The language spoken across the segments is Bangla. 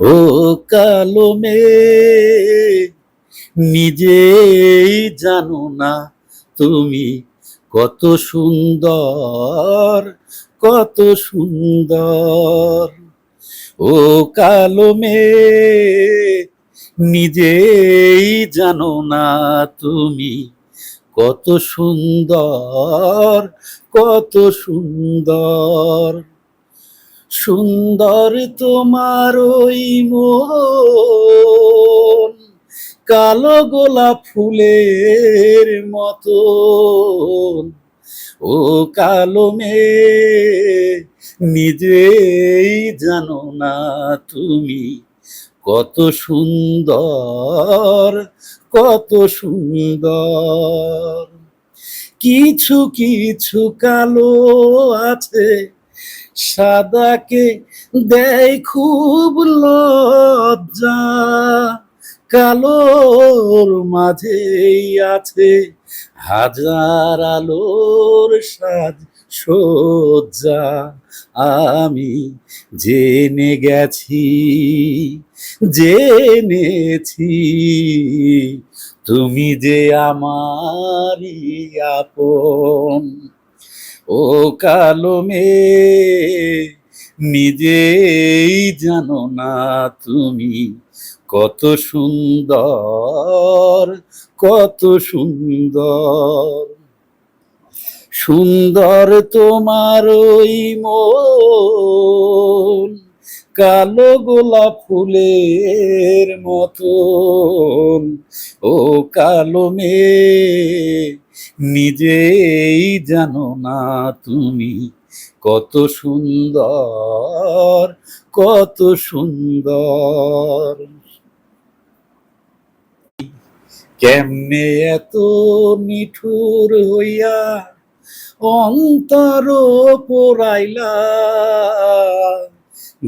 ও কালো মেয়ে নিজেই জানো না তুমি কত সুন্দর কত সুন্দর। ও কালো মেয়ে নিজেই জানো না তুমি কত সুন্দর কত সুন্দর। সুন্দর তোমার ওই মন, কালো গোলাপ ফুলের মতো ও কালো মেয়ে নিজেই জানো না তুমি কত সুন্দর কত সুন্দর। কিছু কিছু কালো আছে সাদাকে দেয় খুব লজ্জা, কালোর মাঝেই আছে হাজার আলোর সাজ সজ্জা। আমি জেনে গেছি, জেনেছি, তুমি যে আমারই আপন। ও কালো মেয়ে নিজেই জানো না তুমি কত সুন্দর কত সুন্দর। সুন্দর তোমার ওই মন কালো গোলাপ ফুলের মতন। ও কালো মেয়ে নিজেই জানো না তুমি কত সুন্দর কত সুন্দর। কেমনে এত নিঠুর হইয়া অন্তর পোড়াইলা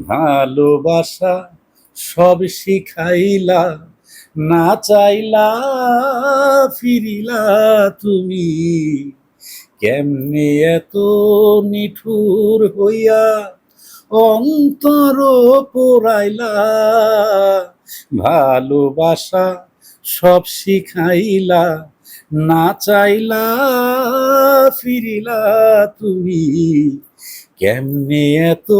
ভালোবাসা সব শিখাইলা, না চাইলা ফিরিলা তুমি। কেমনে এত নিঠুর হইয়া অন্তর পোড়াইলা। ভালোবাসা সব শিখাইলা, না চাইলা ফিরিলা তুমি। কেমনে এত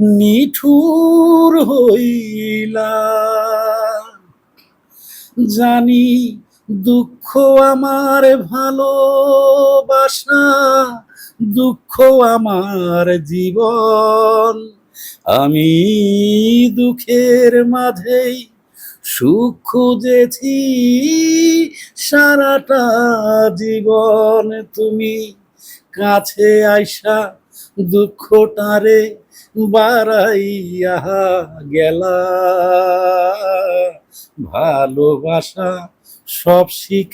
নিঠুর হইলা জানি দুঃখ আমার ভালোবাসা দুঃখ আমার জীবন। আমি দুঃখের মাঝেই সুখ খুঁজেছি সারাটা জীবন। তুমি কাছে আইসা দুঃখটারে বাড়াইয়া গেলা। ভালোবাসা সব শিখ